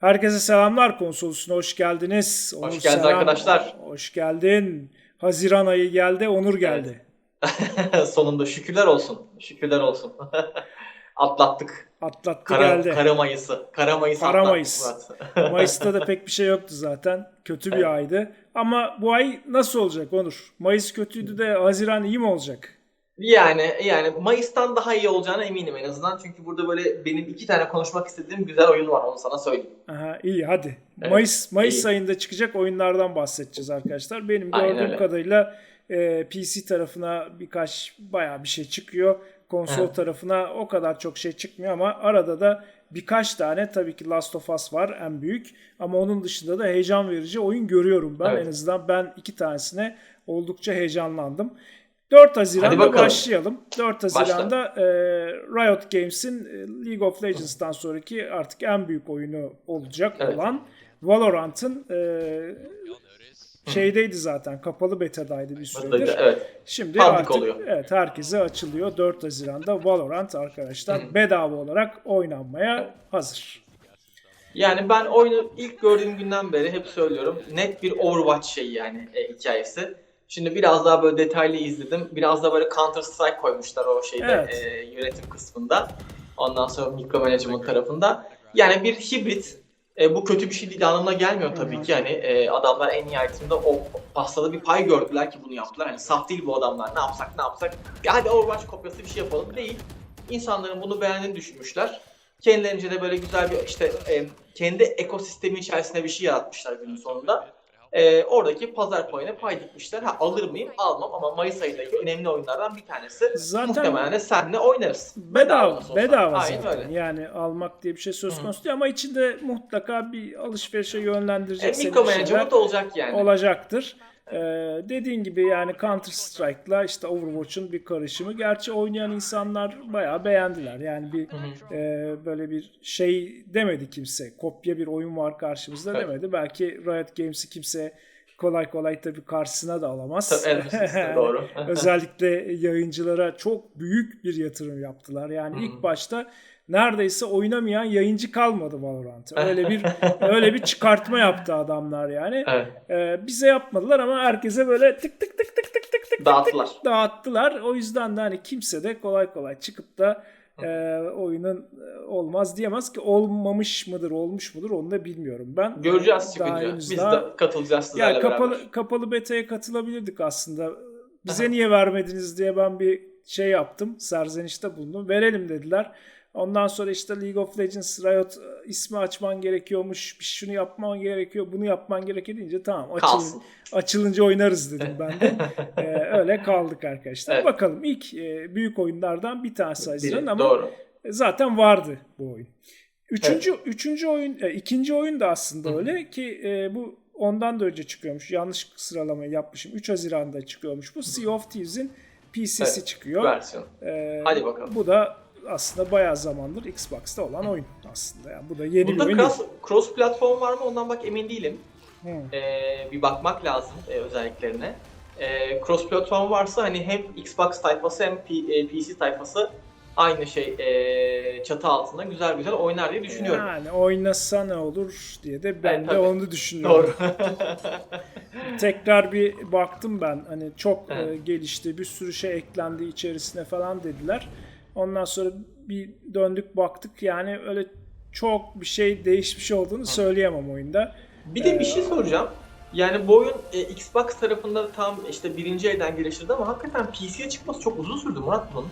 Herkese selamlar konsolosuna hoş geldiniz. Onur Hoş geldiniz arkadaşlar. Hoş geldin. Haziran ayı geldi, Onur geldi. Sonunda şükürler olsun. Şükürler olsun. Atlattık. Atlattı Kara, geldi. kara Mayıs'ı. Kara Mayıs'ı Kara Mayıs. Mayıs'ta da pek bir şey yoktu zaten. Kötü bir Evet. aydı. Ama bu ay nasıl olacak Onur? Mayıs kötüydü de Haziran iyi mi olacak? Yani yani Mayıs'tan daha iyi olacağına eminim en azından. Çünkü burada böyle benim iki tane konuşmak istediğim güzel oyun var. Onu sana söyleyeyim. Aha, iyi hadi. Evet, Mayıs Mayıs iyi. ayında çıkacak oyunlardan bahsedeceğiz arkadaşlar. Benim gördüğüm kadarıyla e, PC tarafına birkaç bayağı bir şey çıkıyor. Konsol Evet. tarafına o kadar çok şey çıkmıyor ama arada da birkaç tane tabii ki Last of Us var en büyük. Ama onun dışında da heyecan verici oyun görüyorum ben. Evet. En azından ben iki tanesine oldukça heyecanlandım. 4 Haziran'da başlayalım. 4 Haziran'da e, Riot Games'in e, League of Legends'tan sonraki artık en büyük oyunu olacak Evet. olan Valorant'ın e, şeydeydi zaten kapalı betadaydı bir süredir. Evet. Şimdi Public artık oluyor. evet herkese açılıyor. 4 Haziran'da Valorant arkadaşlar bedava olarak oynanmaya hazır. Yani ben oyunu ilk gördüğüm günden beri hep söylüyorum. Net bir Overwatch şeyi yani e, hikayesi. Şimdi biraz daha böyle detaylı izledim. Biraz da böyle Counter Strike koymuşlar o şeyde Evet. e, yönetim kısmında. Ondan sonra micro management tarafında. Yani bir hibrit. E, bu kötü bir şey değil anlamına gelmiyor tabii ki. Yani e, adamlar en nihayetinde o pastada bir pay gördüler ki bunu yaptılar. Hani saf değil bu adamlar. Ne yapsak ne yapsak. Ya hadi Overwatch kopyası bir şey yapalım değil. İnsanların bunu beğendiğini düşünmüşler. Kendilerince de böyle güzel bir işte e, kendi ekosistemi içerisinde bir şey yaratmışlar günün sonunda. E, oradaki pazar payına pay dikmişler. Ha alır mıyım? Almam ama Mayıs ayındaki önemli oyunlardan bir tanesi. Zaten Muhtemelen de senle oynarız. bedava olsa. bedava Aynen zaten. öyle. Yani almak diye bir şey söz konusu değil ama içinde mutlaka bir alışverişe E, yönlendirecek seni mikro management olacak yani. olacaktır. Ee, dediğin gibi yani Counter Strike'la işte Overwatch'un bir karışımı. Gerçi oynayan insanlar bayağı beğendiler. Yani bir e, böyle bir şey demedi kimse. Kopya bir oyun var karşımızda Evet. demedi. Belki Riot Games'i kimse kolay kolay tabii karşısına da alamaz. Tabii, doğru. Özellikle yayıncılara çok büyük bir yatırım yaptılar. Yani ilk başta neredeyse oynamayan yayıncı kalmadı Valorant'ı. Öyle bir öyle bir çıkartma yaptı adamlar yani. evet. Ee, bize yapmadılar ama herkese böyle tık tık tık tık tık tık tık Dağıttılar. dağıttılar. O yüzden de hani kimse de kolay kolay çıkıp da e, oyunun e, olmaz diyemez ki olmamış mıdır olmuş mudur onu da bilmiyorum ben. Göreceğiz Daha çıkınca. Biz daha- de katılacağız sizlerle kapalı beraber. kapalı beta'ya katılabilirdik aslında. Bize niye vermediniz diye ben bir şey yaptım. Serzenişte bulundum. Verelim dediler. Ondan sonra işte League of Legends Riot e, ismi açman gerekiyormuş. Bir şunu yapman gerekiyor. Bunu yapman gerekiyor deyince tamam açıl, Kalsın. açılınca oynarız dedim ben de. Ee, öyle kaldık arkadaşlar. Evet. Bakalım ilk e, büyük oyunlardan bir tanesi Haziran ama Doğru. zaten vardı bu oyun. Üçüncü, üçüncü oyun, e, ikinci oyun da aslında öyle ki e, bu ondan da önce çıkıyormuş. Yanlış sıralamayı yapmışım. 3 Haziran'da çıkıyormuş bu. Sea of Thieves'in PC'si Evet, çıkıyor. Versiyon. E, Hadi bakalım. Bu da aslında bayağı zamandır Xbox'ta olan oyun aslında. Yani bu da yeni bir Burada oyun cross, değil. cross platform var mı ondan bak emin değilim. Ee, bir bakmak lazım e, özelliklerine. Ee, cross platform varsa hani hem Xbox tayfası hem P- e, PC tayfası aynı şey e, çatı altında güzel güzel oynar diye düşünüyorum. Yani oynasa ne olur diye de ben Evet, de tabii. onu düşünüyorum. Doğru. Tekrar bir baktım ben hani çok Evet. e, gelişti bir sürü şey eklendi içerisine falan dediler. Ondan sonra bir döndük baktık yani öyle çok bir şey değişmiş olduğunu söyleyemem oyunda. bir de bir şey soracağım. Yani bu oyun e, Xbox tarafında tam işte birinci elden geliştirdi ama hakikaten PC'ye çıkması çok uzun sürdü Murat bunun.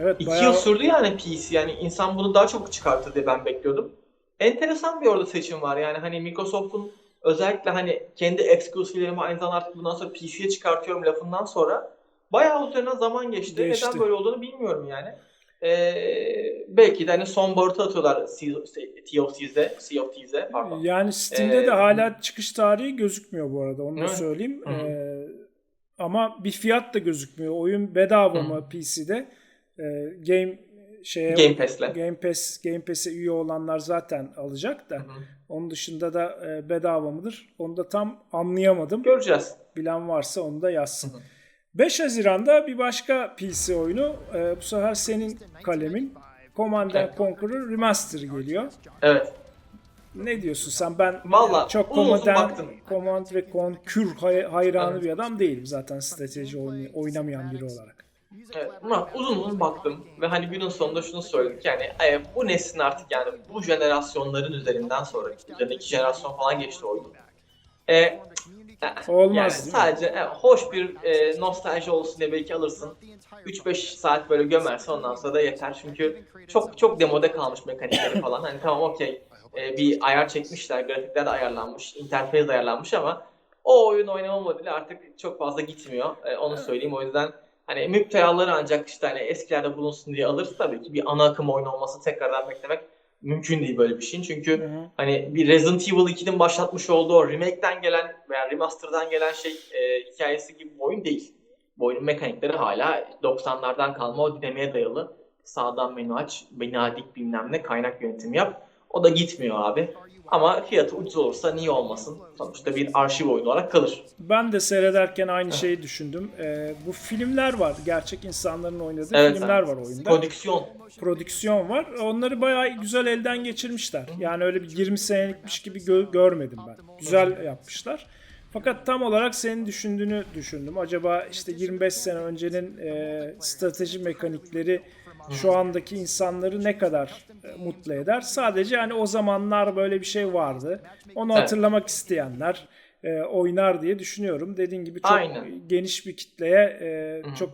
Evet İki bayağı yıl sürdü yani PC yani insan bunu daha çabuk çıkartır diye ben bekliyordum. Enteresan bir orada seçim var yani hani Microsoft'un özellikle hani kendi exclusive'lerimi aynı zamanda artık bundan sonra PC'ye çıkartıyorum lafından sonra bayağı üzerinden zaman geçti. Geçti. Neden böyle olduğunu bilmiyorum yani. Ee, belki de hani son barutu atıyorlar Sea of Thieves'e, Sea of Thieves'e pardon. yani Steam'de Ee, de hala çıkış tarihi gözükmüyor bu arada onu da söyleyeyim. Hı. Ee, ama bir fiyat da gözükmüyor. Oyun bedava Hı. mı PC'de? Ee, game şeye Game Pass'le. Game Pass Game Pass'e üye olanlar zaten alacak da. Hı hı. Onun dışında da e, bedava mıdır? Onu da tam anlayamadım. Göreceğiz. Bilen varsa onu da yazsın. Hı hı. 5 Haziran'da bir başka PC oyunu. e, bu sefer senin kalemin. Command and Evet. Conquer'ın remaster geliyor. Evet. Ne diyorsun sen? Ben Valla çok Command. Command ve Conquer hay- hayranı Evet. bir adam değilim zaten strateji oynamayan biri olarak. Evet, Murat uzun uzun baktım ve hani günün sonunda şunu söyledik yani e, bu neslin artık yani bu jenerasyonların üzerinden sonra üzerinde iki jenerasyon falan geçti oyun. E, e, Olmaz yani sadece e, hoş bir e, nostalji olsun diye belki alırsın. 3-5 saat böyle gömersin ondan sonra da yeter çünkü çok çok demode kalmış mekanikleri falan. Hani tamam okey e, bir ayar çekmişler, grafikler de ayarlanmış, interface ayarlanmış ama o oyun oynama modeli artık çok fazla gitmiyor. E, onu söyleyeyim o yüzden hani müptelaları ancak işte hani eskilerde bulunsun diye alırız tabii ki bir ana akım oyun olması tekrardan beklemek mümkün değil böyle bir şeyin. Çünkü Hı hı. hani bir Resident Evil 2'nin başlatmış olduğu o remake'den gelen veya remaster'dan gelen şey e, hikayesi gibi bir oyun değil. Bu oyunun mekanikleri hala 90'lardan kalma o dinamiğe dayalı. Sağdan menü aç, bina dik bilmem ne kaynak yönetimi yap. O da gitmiyor abi. Ama fiyatı ucuz olursa niye olmasın? Sonuçta bir arşiv oyunu olarak kalır. Ben de seyrederken aynı şeyi düşündüm. Ee, bu filmler var. Gerçek insanların oynadığı Evet, filmler abi. var oyunda. Prodüksiyon. Prodüksiyon var. Onları bayağı güzel elden geçirmişler. Yani öyle bir 20 senelikmiş gibi gö- görmedim ben. Güzel yapmışlar. Fakat tam olarak senin düşündüğünü düşündüm. Acaba işte 25 sene öncenin e, strateji mekanikleri şu andaki insanları ne kadar e, mutlu eder? Sadece hani o zamanlar böyle bir şey vardı. Onu Evet. hatırlamak isteyenler e, oynar diye düşünüyorum. Dediğin gibi çok Aynen. geniş bir kitleye e, Hı hı. çok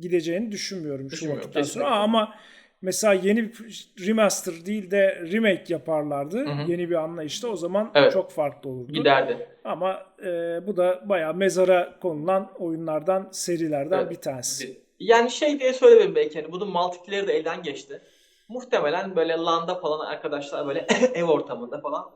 gideceğini düşünmüyorum şu vakitten sonra. Aa, ama mesela yeni bir remaster değil de remake yaparlardı. Hı hı. Yeni bir anlayışta o zaman Evet. çok farklı olurdu. Giderdi. Ama e, bu da bayağı mezara konulan oyunlardan, serilerden Evet. bir tanesi. Yani şey diye söylemedim belki hani bunun multiplayer de elden geçti. Muhtemelen böyle LAN'da falan arkadaşlar böyle ev ortamında falan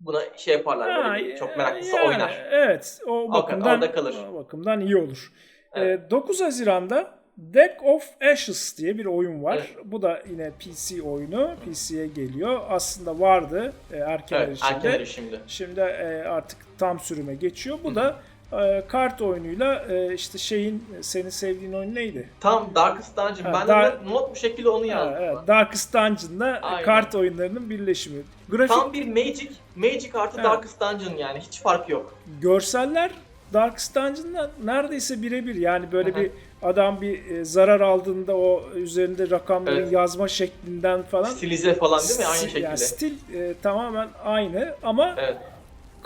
buna şey yaparlar Ha, böyle bir çok meraklısı yani, oynar. Evet, o bakımdan orada kalır. o bakımdan iyi olur. Evet. E, 9 Haziran'da Deck of Ashes diye bir oyun var. Evet. Bu da yine PC oyunu. PC'ye geliyor. Aslında vardı e, erken Evet, erişimde. erken erişimde. Şimdi e, artık tam sürüme geçiyor. Bu da e, kart oyunuyla e, işte şeyin senin sevdiğin oyun neydi? Tam Darkest Dungeon. Ha, ben de Dark- not- not bu şekilde onu Ha, yazdım. evet, Darkest Dungeon'la Aynen. kart oyunlarının birleşimi. Grafik Tam bir Magic, Magic artı Evet. Darkest Dungeon yani hiç fark yok. görseller Darkest Dungeon'la neredeyse birebir. Yani böyle bir adam bir e, zarar aldığında o üzerinde rakamların Evet. yazma şeklinden falan Stilize falan değil mi? Aynı şekilde. Yani stil e, tamamen aynı ama Evet,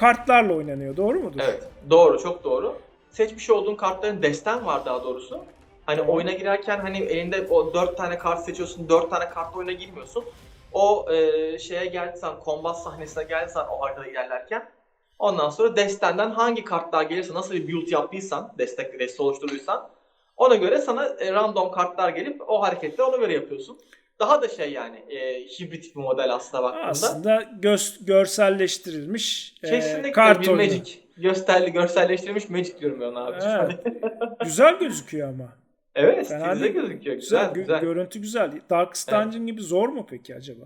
kartlarla oynanıyor. Doğru mudur? evet. Doğru, çok doğru. Seçmiş olduğun kartların desten var daha doğrusu. Hani oyuna girerken hani elinde o dört tane kart seçiyorsun, dört tane kartla oyuna girmiyorsun. O e, şeye geldiysen, kombat sahnesine geldiysen o haritada ilerlerken ondan sonra destenden hangi kartlar gelirse, nasıl bir build yaptıysan, destek deste oluşturduysan ona göre sana e, random kartlar gelip o hareketleri ona göre yapıyorsun. Daha da şey yani e, hibrit bir model aslında baktığında. Aslında göz, görselleştirilmiş e, Kesinlikle kart bir oyunu. Magic. Gösterli, görselleştirilmiş Magic diyorum ben abi. Evet. güzel gözüküyor ama. Evet, Fena stilize gözüküyor. Güzel, Güzel, gö- güzel. görüntü güzel. Evet. Dungeon gibi zor mu peki acaba?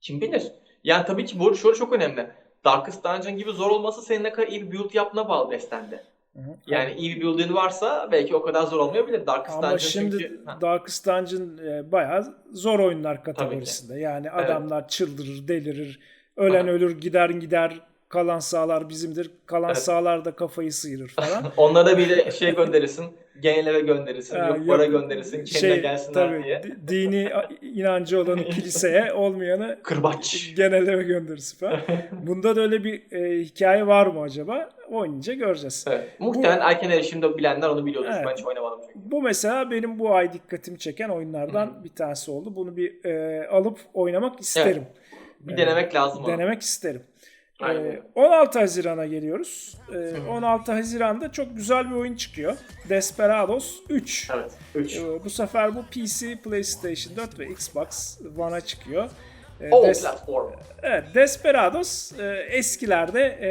Kim bilir? Yani tabii ki bu şöyle çok önemli. Darkest Dungeon gibi zor olması senin ne kadar iyi bir build yapına bağlı destende. Hı hı. Yani iyi bir build'in varsa belki o kadar zor olmayabilir. Darkest Ama Dungeon şimdi çünkü... Darkest Dungeon e, bayağı zor oyunlar kategorisinde. Yani adamlar çıldırır, delirir. Ölen Aha. ölür, gider gider. Kalan sağlar bizimdir. Kalan Evet. sağlar da kafayı sıyırır falan. Onlara bir de şey gönderirsin. Genel eve gönderirsin. Ha, yok para gönderirsin. Kendine şey, gelsinler tabii, diye. di- dini inancı olanı kiliseye, olmayanı Kırbaç. genel eve gönderirsin falan. Bunda da öyle bir e, hikaye var mı acaba? Oynayınca göreceğiz. Evet. Muhtemelen erken erişimde bilenler onu biliyordur. Evet. Ben hiç oynamadım çünkü. Bu mesela benim bu ay dikkatimi çeken oyunlardan bir tanesi oldu. Bunu bir e, alıp oynamak isterim. Bir Evet. denemek lazım onu. Denemek isterim. Aynen. Ee, 16 Haziran'a geliyoruz. Ee, 16 Haziran'da çok güzel bir oyun çıkıyor. Desperados 3. Evet. 3. Ee, bu sefer bu PC, PlayStation 4 ve Xbox One'a çıkıyor. Ee, O Des- platform. evet, Desperados e, eskilerde e,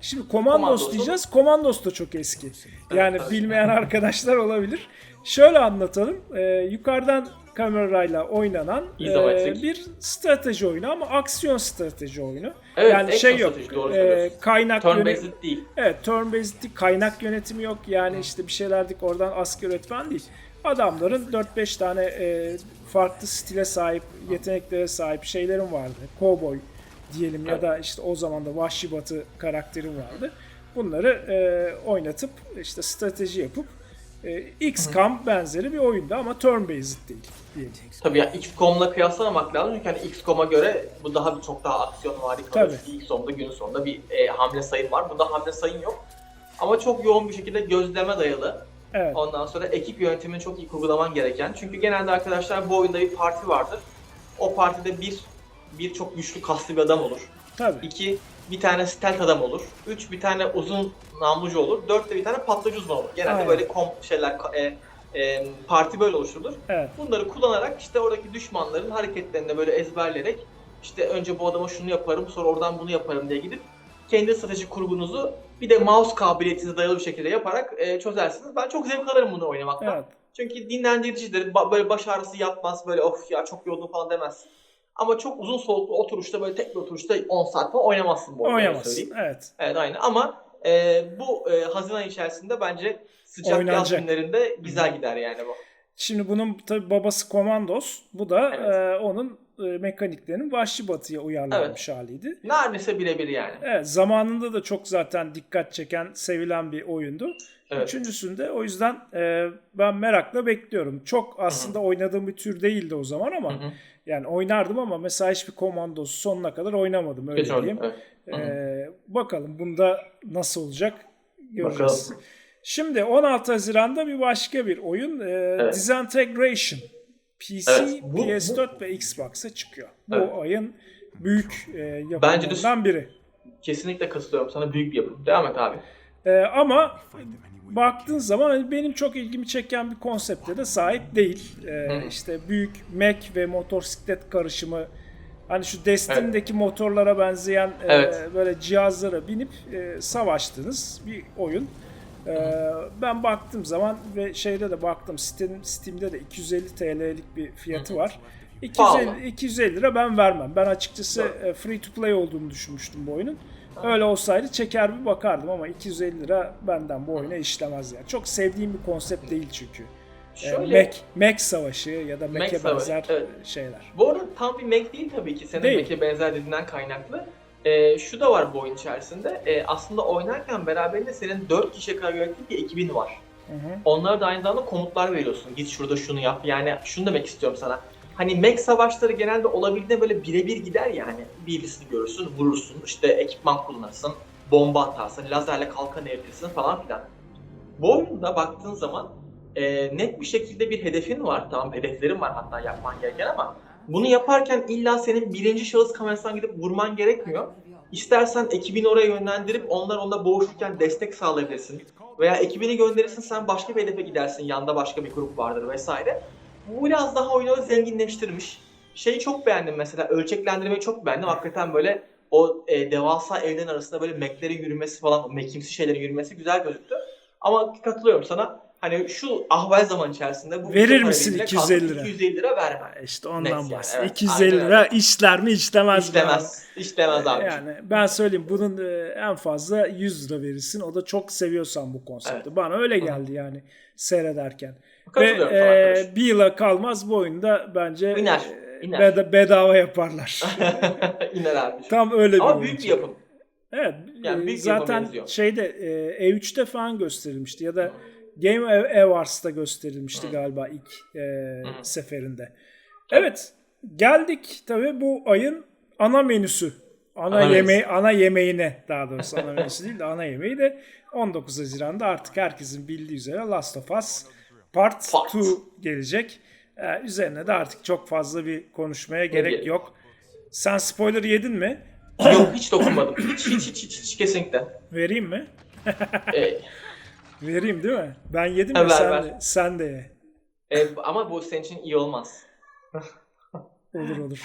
şimdi Commandos Commandos diyeceğiz. Commandos da çok eski. Yani tabii. bilmeyen arkadaşlar olabilir. Şöyle anlatalım. Ee, yukarıdan kamerayla oynanan e, bir strateji oyunu ama aksiyon strateji oyunu. Evet, yani şey yok. doğru e, kaynak Turn based değil. Evet, turn based değil, kaynak yönetimi yok. Yani işte bir şeyler dik oradan asker öğretmen değil. Adamların 4-5 tane e, farklı stile sahip, yeteneklere sahip şeylerim vardı. Cowboy diyelim ya Evet. da işte o zaman da Vahşi Batı karakterim vardı. Bunları e, oynatıp işte strateji yapıp e, XCOM benzeri bir oyundu ama turn-based değil diyelim. Tabii ya XCOM'la kıyaslamamak lazım çünkü hani XCOM'a göre bu daha bir çok daha aksiyon kalır. Tabii. XCOM'da günün sonunda bir e, hamle sayın var. Bunda hamle sayın yok. Ama çok yoğun bir şekilde gözleme dayalı. Evet. Ondan sonra ekip yönetimini çok iyi kurgulaman gereken. Çünkü genelde arkadaşlar bu oyunda bir parti vardır. O partide bir bir çok güçlü kaslı bir adam olur. Tabii. İki bir tane stealth adam olur. Üç bir tane uzun namlucu olur. Dört de bir tane patlayıcı uzman olur. Genelde Aynen. böyle komp şeyler e, e, parti böyle oluşturulur. Evet. Bunları kullanarak işte oradaki düşmanların hareketlerini böyle ezberleyerek işte önce bu adama şunu yaparım sonra oradan bunu yaparım diye gidip kendi strateji kurgunuzu bir de mouse kabiliyetinize dayalı bir şekilde yaparak e, çözersiniz. Ben çok zevk alırım bunu oynamaktan. Evet. Çünkü dinlendiricidir. Ba- böyle baş ağrısı yapmaz. Böyle of ya çok yoruldum falan demezsin. Ama çok uzun soluklu oturuşta böyle tek bir oturuşta 10 saat falan oynamazsın bu oyunu. Oynamazsın. Evet. Evet aynı ama e, bu e, Haziran içerisinde bence sıcak yaz Oynanacak. günlerinde güzel gider yani bu. Şimdi bunun tabi babası Komandos. Bu da Evet. e, onun e, mekaniklerinin Vahşi Batı'ya uyarlanmış haliydi. Neredeyse birebir yani. Evet, zamanında da çok zaten dikkat çeken, sevilen bir oyundu. Evet. Üçüncüsünde o yüzden e, ben merakla bekliyorum. Çok aslında oynadığım bir tür değildi o zaman ama Hı hı. Yani oynardım ama mesela hiçbir Komandos sonuna kadar oynamadım öyle oldu, diyeyim. evet. Hı hı. E, bakalım bunda nasıl olacak göreceğiz. Bakalım. Şimdi 16 Haziran'da bir başka bir oyun e, Evet. Disintegration. PC, Evet, bu- PS4 ve Xbox'a çıkıyor. Bu Evet. ayın büyük e, yapımlarından biri. Kesinlikle katılıyorum sana büyük bir yapım. Devam et abi. E, ama baktığın zaman hani benim çok ilgimi çeken bir konsepte de sahip değil. E, Hı. işte büyük Mac ve motosiklet karışımı hani şu Destiny'deki motorlara benzeyen e, Evet. böyle cihazlara binip e, savaştığınız bir oyun. E, ben baktığım zaman ve şeyde de baktım Steam, Steam'de de 250 TL'lik bir fiyatı var. 250, Pahalı. 250 lira ben vermem. Ben açıkçası e, free to play olduğunu düşünmüştüm bu oyunun. Öyle olsaydı çeker bir bakardım ama 250 lira benden bu oyuna işlemez yani. Çok sevdiğim bir konsept değil çünkü. E, Şöyle, Mac, Mac savaşı ya da Mac Mac'e savaşı, benzer evet. şeyler. Bu arada tam bir Mac değil tabii ki. Senin Değil. Mac'e benzer dediğinden kaynaklı. Ee, şu da var bu oyun içerisinde. Ee, aslında oynarken beraberinde senin 4 kişiye kadar bir ekibin var. Hı hı. Onlara da aynı zamanda komutlar veriyorsun. Git şurada şunu yap. Yani şunu demek istiyorum sana. Hani Mac savaşları genelde olabildiğinde böyle birebir gider ya hani birisini görürsün, vurursun, işte ekipman kullanırsın, bomba atarsın, lazerle kalkan eritirsin falan filan. Bu oyunda baktığın zaman e, net bir şekilde bir hedefin var. Tamam hedeflerin var hatta yapman gereken ama bunu yaparken illa senin birinci şahıs kamerasından gidip vurman gerekmiyor. İstersen ekibini oraya yönlendirip onlar onda boğuşurken destek sağlayabilirsin. Veya ekibini gönderirsin sen başka bir hedefe gidersin. Yanda başka bir grup vardır vesaire. Bu biraz daha oyunu zenginleştirmiş. Şeyi çok beğendim mesela. Ölçeklendirmeyi çok beğendim. Hakikaten böyle o e, devasa evlerin arasında böyle meklerin yürümesi falan, mekimsi şeylerin yürümesi güzel gözüktü. Ama katılıyorum sana. Hani şu ahval zaman içerisinde bu Verir misin parayla 250 kalkıp lira? 250 lira vermem. İşte ondan Net yani, evet. 250 Aynen lira işler mi işlemez mi? İşlemez. İşlemez abi. Yani ben söyleyeyim bunun e, en fazla 100 lira verirsin. O da çok seviyorsan bu konsepti. Evet. Bana öyle geldi yani seyrederken. Ve e, bir yıla kalmaz bu oyunda bence İner, e, iner. beda- bedava yaparlar. İner abi. Tam öyle bir Ama oyun. büyük bir yapım. Evet. Yani e, büyük zaten şeyde e, E3'te falan gösterilmişti ya da Game Awards'ta gösterilmişti Hı. galiba ilk e, Hı. seferinde. Evet. Geldik tabii bu ayın ana menüsü. Ana, Ana yemeği ana yemeğine daha doğrusu ana menüsü değil de ana yemeği de 19 Haziran'da artık herkesin bildiği üzere Last of Us Part Part. 2 gelecek. Ee, üzerine de artık çok fazla bir konuşmaya gerek yok. Sen spoiler yedin mi? Yok hiç dokunmadım. Hiç hiç hiç hiç, hiç kesinlikle. Vereyim mi? Ee, Vereyim değil mi? Ben yedim ya ver, sen, ver. De, sen de ye. e, ama bu senin için iyi olmaz. Olur olur.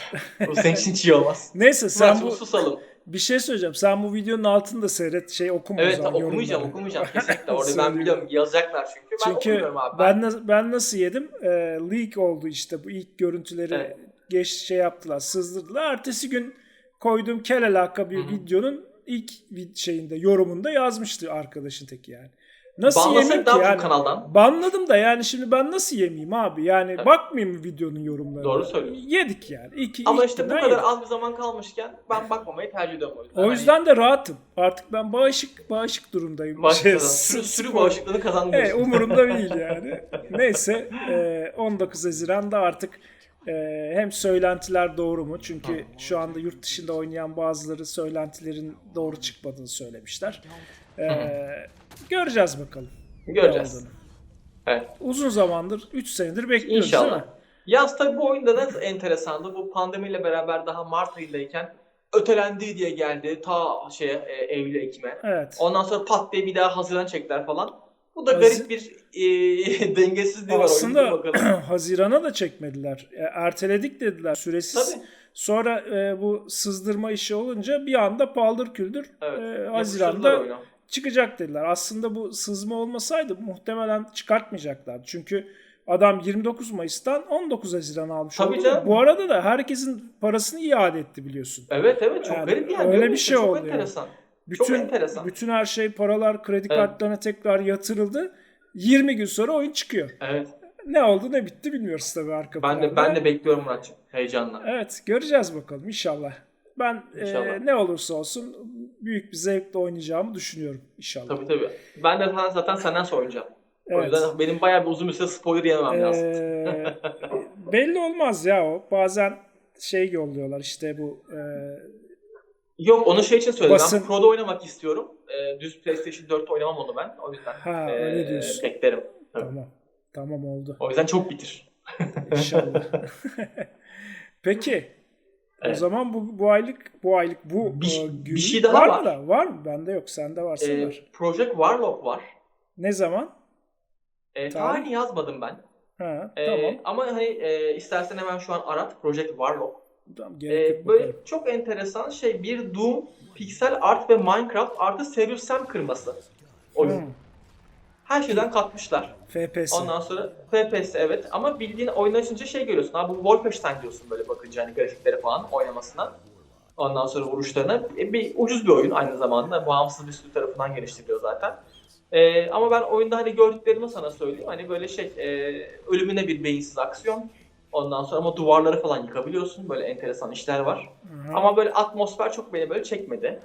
Bu senin için hiç iyi olmaz. Neyse sen Sen bu susalım. Bir şey söyleyeceğim. Sen bu videonun altında seyret şey okuma o Evet zaman okumayacağım yorumları. okumayacağım kesinlikle. Orada ben biliyorum yazacaklar çünkü. Ben Çünkü okumuyorum abi. ben, ben nasıl yedim? Ee, leak oldu işte bu ilk görüntüleri Evet. geç şey yaptılar, sızdırdılar. Ertesi gün koyduğum kel alaka bir Hı hı. videonun ilk şeyinde yorumunda yazmıştı arkadaşın teki yani. Nasıl Banlasak yemeyeyim daha ki yani? kanaldan. Banladım da yani şimdi ben nasıl yemeyeyim abi? Yani Evet. bakmayayım mı videonun yorumlarına? Doğru söylüyorsun. Yedik yani. İki, Ama ilk işte bu kadar yedik. az bir zaman kalmışken ben bakmamayı tercih ediyorum o yüzden. O yüzden de rahatım. Artık ben bağışık bağışık durumdayım. başladı. Şey, Sürü, sürü bağışıklığını kazandım. Evet, umurumda değil yani. Neyse e, 19 Haziran'da artık e, hem söylentiler doğru mu? Çünkü şu anda yurt dışında oynayan bazıları söylentilerin doğru çıkmadığını söylemişler. E, göreceğiz bakalım. Göreceğiz. Evet. Uzun zamandır 3 senedir bekliyoruz değil mi? İnşallah. Yaz tabii bu oyunda da enteresandı. Bu pandemiyle beraber daha Mart ayındayken ötelendi diye geldi ta şeye e, Eylül Ekim'e. Evet. Ondan sonra pat diye bir daha Haziran çektiler falan. Bu da garip bir e, dengesizliği var Aslında oyunda bakalım. Haziran'a da çekmediler. E, erteledik dediler süresiz. Tabii. Sonra e, bu sızdırma işi olunca bir anda paldır küldür Evet. e, Haziran'da. Çıkacak dediler. Aslında bu sızma olmasaydı muhtemelen çıkartmayacaklar. Çünkü adam 29 Mayıs'tan 19 Haziran almış Tabii oldu. canım. Bu arada da herkesin parasını iade etti biliyorsun. Evet evet çok Yani garip yani. öyle bir şey çok oldu yani. enteresan. Bütün enteresan. bütün her şey paralar kredi Evet. kartlarına tekrar yatırıldı. 20 gün sonra oyun çıkıyor. Evet. Ne oldu ne bitti bilmiyoruz tabii arka Ben de ben de bekliyorum Muratçım heyecanla. Evet göreceğiz bakalım inşallah. Ben e, İnşallah. ne olursa olsun büyük bir zevkle oynayacağımı düşünüyorum inşallah. Tabii tabii. Ben de zaten, zaten senden sonra oynayacağım. O Evet. yüzden benim bayağı bir uzun bir süre spoiler lazım. Ee, belli olmaz ya o. Bazen şey yolluyorlar işte bu e, Yok onu şey için söyledim. Basın- Ben Pro'da oynamak istiyorum. Ee, düz PlayStation 4'te oynamam onu ben. O yüzden ha ee, öyle diyorsun. beklerim. Tabii. Tamam. Tamam oldu. O yüzden çok bitir. İnşallah. Peki. O Evet. zaman bu bu aylık bu aylık bu Bir- e, bir günlük şey daha var var. mı da? Var mı? Bende yok. Sende varsa Ee, var. Project Warlock var. Ne zaman? Ee, Tarih? tarihini yazmadım ben. Ha, Ee, tamam. Ama hani e, istersen hemen şu an arat Project Warlock. Tamam Ee, böyle bakalım. çok enteresan şey bir Doom, Pixel Art ve Minecraft artı Serious Sam kırması. Oyun. Hmm, Her şeyden katmışlar. FPS. Ondan sonra FPS evet ama bildiğin oyunu açınca şey görüyorsun. Abi bu Wolfenstein diyorsun böyle bakınca hani grafiklere falan oynamasına. Ondan sonra vuruşlarına. E, bir ucuz bir oyun aynı zamanda. Bağımsız bir stüdyo tarafından geliştiriliyor zaten. E, ama ben oyunda hani gördüklerimi sana söyleyeyim. Hani böyle şey e, ölümüne bir beyinsiz aksiyon. Ondan sonra ama duvarları falan yıkabiliyorsun. Böyle enteresan işler var. Aha. Ama böyle atmosfer çok beni böyle çekmedi.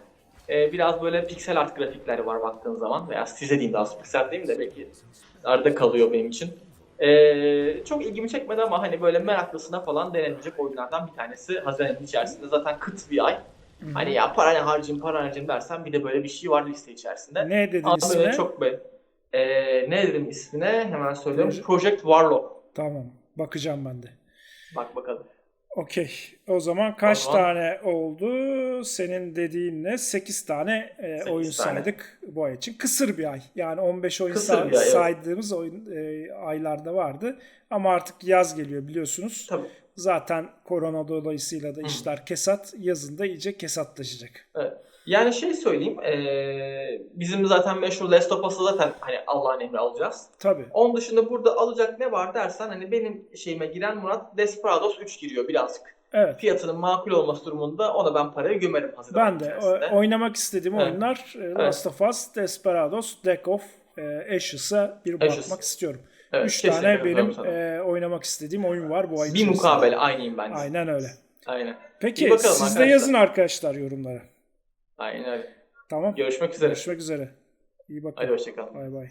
Ee, biraz böyle piksel art grafikleri var baktığın zaman. Veya size diyeyim daha doğrusu piksel değil de belki arada kalıyor benim için. Ee, çok ilgimi çekmedi ama hani böyle meraklısına falan denenecek oyunlardan bir tanesi Haziran ayının içerisinde. Zaten kıt bir ay. Hı hı. Hani ya para ne harcayayım para harcayayım dersen bir de böyle bir şey var liste içerisinde. ne dedin Ama ismine? çok böyle. Ee, ne dedim ismine hemen söylüyorum. Proje- Project Warlock. Tamam. Bakacağım ben de. Bak bakalım. Okey. O zaman kaç O zaman- tane oldu? Senin dediğinle 8 tane e, Sekiz oyun tane. saydık bu ay için. Kısır bir ay. Yani 15 oyun Kısır say- ay, evet. saydığımız oyun e, aylarda vardı. Ama artık yaz geliyor biliyorsunuz. Tabii. Zaten korona dolayısıyla da işler kesat. Yazında iyice kesatlaşacak. Yani şey söyleyeyim, eee, bizim zaten meşhur Last of Us'ı zaten hani Allah'ın emri alacağız. Tabii. Onun dışında burada alacak ne var dersen hani benim şeyime giren Murat Desperados 3 giriyor birazcık. Evet. Fiyatının makul olması durumunda ona ben parayı gömerim Haziran Ben de o- oynamak istediğim Evet. oyunlar e, Last of Us, Desperados, Deck of e, Ashes'a bir Ashes. bakmak istiyorum. Evet, Üç tane benim sana. e, oynamak istediğim oyun var bu ay bir mukabele aynıyım ben de. Aynen öyle. Aynen. Peki siz de arkadaşlar. yazın arkadaşlar yorumlara. Aynen öyle. Tamam. Görüşmek üzere. Görüşmek üzere. İyi bakın. Hadi hoşçakalın. Bay bay.